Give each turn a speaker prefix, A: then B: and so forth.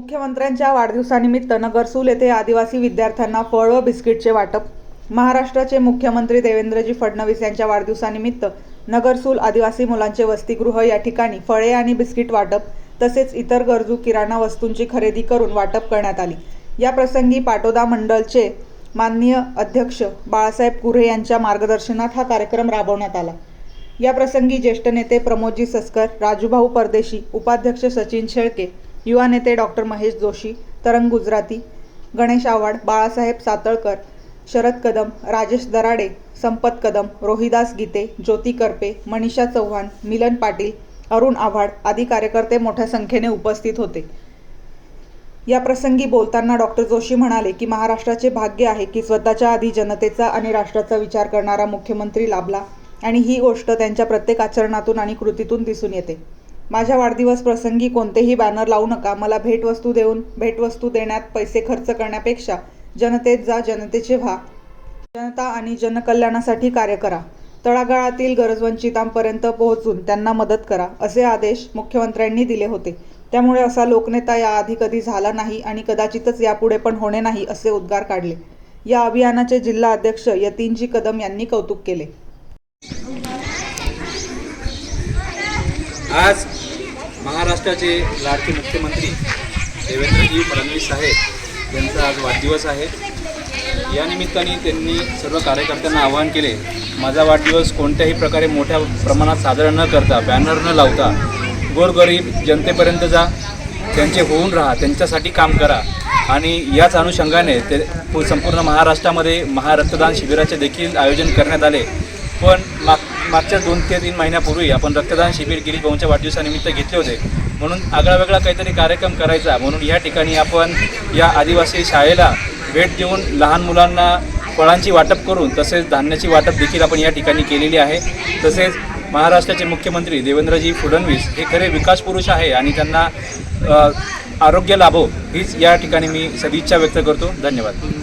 A: मुख्यमंत्र्यांच्या वाढदिवसानिमित्त नगरसूल येथे आदिवासी विद्यार्थ्यांना फळ व बिस्किटचे वाटप. महाराष्ट्राचे मुख्यमंत्री देवेंद्रजी फडणवीस यांच्या वाढदिवसानिमित्त नगरसूल आदिवासी मुलांचे वसतिगृह या ठिकाणी फळे आणि बिस्किट वाटप तसेच इतर गरजू किराणा वस्तूंची खरेदी करून वाटप करण्यात आली. या प्रसंगी पाटोदा मंडळचे माननीय अध्यक्ष बाळासाहेब कुरे यांच्या मार्गदर्शनात हा कार्यक्रम राबवण्यात आला. या प्रसंगी ज्येष्ठ नेते प्रमोदजी सस्कर राजूभाऊ परदेशी उपाध्यक्ष सचिन शेळके युवा नेते डॉक्टर महेश जोशी तरंग गुजराती गणेश आव्हाड बाळासाहेब सातळकर शरद कदम राजेश दराडे संपत कदम रोहिदास गीते ज्योती करपे मनीषा चव्हाण मिलन पाटील अरुण आव्हाड आदी कार्यकर्ते मोठ्या संख्येने उपस्थित होते. या प्रसंगी बोलताना डॉक्टर जोशी म्हणाले की महाराष्ट्राचे भाग्य आहे की स्वतःच्या आधी जनतेचा आणि राष्ट्राचा विचार करणारा मुख्यमंत्री लाभला आणि ही गोष्ट त्यांच्या प्रत्येक आचरणातून आणि कृतीतून दिसून येते. माझ्या वाढदिवस प्रसंगी कोणतेही बॅनर लावू नका. मला भेटवस्तू देऊन भेटवस्तू देण्यात पैसे खर्च करण्यापेक्षा जनतेत जा जनतेचे व्हा. जनता आणि जनकल्याणासाठी कार्य करा. तळागाळातील गरजवंचितांपर्यंत पोहोचून त्यांना मदत करा असे आदेश मुख्यमंत्र्यांनी दिले होते. त्यामुळे असा लोकनेता याआधी कधी झाला नाही आणि कदाचितच यापुढे पण होणे नाही असे उद्गार काढले. या अभियानाचे जिल्हा अध्यक्ष यतीनजी कदम यांनी कौतुक केले.
B: आज महाराष्ट्राचे लाडके मुख्यमंत्री देवेंद्रजी फडणवीस साहेब यांचा आज वाढदिवस आहे. या निमित्ताने त्यांनी सर्व कार्यकर्त्यांना आवाहन केले माझा वाढदिवस कोणत्याही प्रकारे मोठ्या प्रमाणात साजरा न करता बॅनर न लावता गोरगरीब जनतेपर्यंत जा त्यांचे होऊन राहा त्यांच्यासाठी काम करा. आणि याच अनुषंगाने ते संपूर्ण महाराष्ट्रामध्ये महारक्तदान शिबिराचे देखील आयोजन करण्यात आले. पण माग मागच्या दोन ते तीन महिन्यापूर्वी आपण रक्तदान शिबिर गिरीश भाऊंच्या वाढदिवसानिमित्त घेतले होते. म्हणून आगळा वेगळा काहीतरी कार्यक्रम करायचा. म्हणून या ठिकाणी आपण या आदिवासी शाळेला भेट देऊन लहान मुलांना फळांची वाटप करून तसेच धान्याची वाटप देखील आपण या ठिकाणी केलेली आहे. तसेच महाराष्ट्राचे मुख्यमंत्री देवेंद्रजी फडणवीस हे खरे विकास पुरुष आहे आणि त्यांना आरोग्य लाभो हीच या ठिकाणी मी सदिच्छा व्यक्त करतो. धन्यवाद.